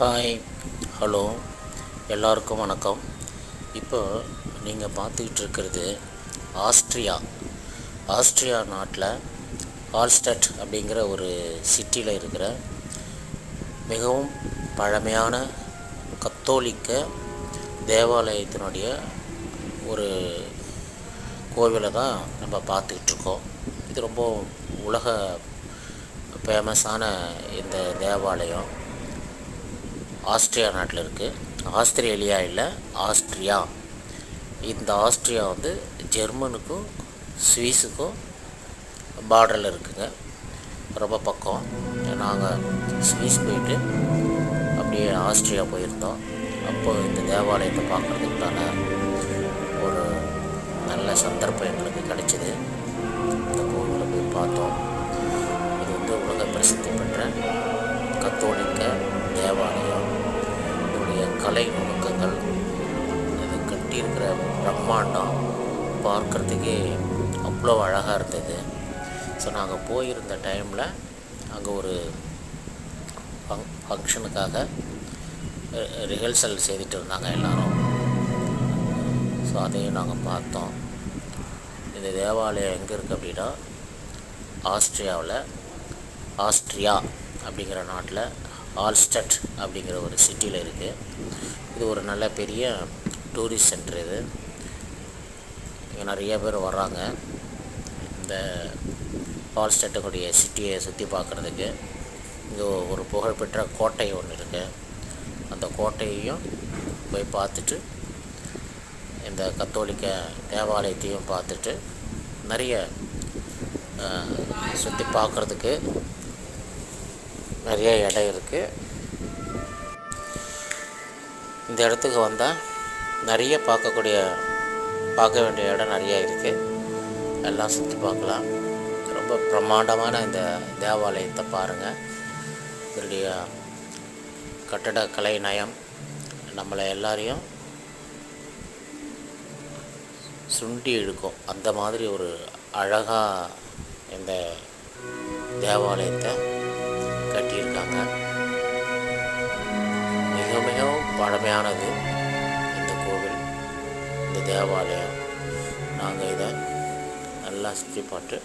Hi hello எல்லாருக்கும் வணக்கம். இப்போ நீங்கள் பார்த்துக்கிட்டு இருக்கிறது ஆஸ்ட்ரியா. ஆஸ்ட்ரியா நாட்டில் ஹால்ஸ்டட் அப்படிங்கிற ஒரு சிட்டியில் இருக்கிற மிகவும் பழமையான கத்தோலிக்க தேவாலயத்தினுடைய ஒரு கோவிலை தான் நம்ம பார்த்துக்கிட்டு இருக்கோம் இது ரொம்ப உலக ஃபேமஸான இந்த தேவாலயம். ஆஸ்திரியா நாட்டில் இருக்குது ஆஸ்திரேலியா இல்லை ஆஸ்ட்ரியா இந்த ஆஸ்ட்ரியா வந்து ஜெர்மனுக்கும் ஸ்வீஸுக்கும் பார்டரில் இருக்குங்க. ரொம்ப பக்கம். நாங்கள் ஸ்வீஸ் போயிட்டு அப்படியே ஆஸ்ட்ரியா போயிருந்தோம். அப்போது இந்த தேவாலயத்தை பார்க்குறதுக்கான ஒரு நல்ல சந்தர்ப்பம் எங்களுக்கு கிடைச்சிது. இந்த கோவிலில் போய் பார்த்தோம். இது வந்து உலக பிரசித்தி பெற்ற கலை நுணுக்கங்கள் இது கட்டியிருக்கிற பிரம்மாண்டம் பார்க்குறதுக்கே அவ்வளோ அழகாக இருந்தது. ஸோ நாங்கள் போயிருந்த டைமில் அங்கே ஒரு ஃபங் ஃபங்க்ஷனுக்காக ரிஹர்சல் செய்துட்டு இருந்தாங்க எல்லோரும். ஸோ அதையும் நாங்கள் பார்த்தோம். இந்த தேவாலயம் எங்கே இருக்குது அப்படின்னா ஆஸ்ட்ரியாவில் ஆஸ்ட்ரியா அப்படிங்கிற நாட்டில் ஆல்ஸ்டட் அப்படிங்கிற ஒரு சிட்டியில் இருக்குது இது ஒரு நல்ல பெரிய டூரிஸ்ட் சென்டர் இது. இங்கே நிறைய பேர் வர்றாங்க. இந்த ஆல்ஸ்டட்டுக்குடைய சிட்டியை சுற்றி பார்க்குறதுக்கு இங்கே ஒரு புகழ்பெற்ற கோட்டை ஒன்று இருக்குது அந்த கோட்டையையும் போய் பார்த்துட்டு இந்த கத்தோலிக்க தேவாலயத்தையும் பார்த்துட்டு நிறைய சுற்றி பார்க்குறதுக்கு நிறைய இடம் இருக்குது இந்த இடத்துக்கு வந்தால் நிறைய பார்க்கக்கூடிய பார்க்க வேண்டிய இடம் நிறைய இருக்குது எல்லாம் சுற்றி பார்க்கலாம். ரொம்ப பிரம்மாண்டமான இந்த தேவாலயத்தை பாருங்கள் இதனுடைய கட்டட கலை நயம். நம்மளை எல்லாரையும் சுண்டி இழுக்கும். அந்த மாதிரி ஒரு அழகாக இந்த தேவாலயத்தை கட்டியிருக்காங்க. மிக மிகவும் பழமையானது இந்த கோவில் இந்த தேவாலயம். நாங்கள் இதை நல்லா சுற்றி பார்த்து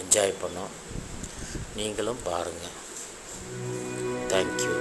என்ஜாய் பண்ணோம். நீங்களும் பாருங்கள் தேங்க்யூ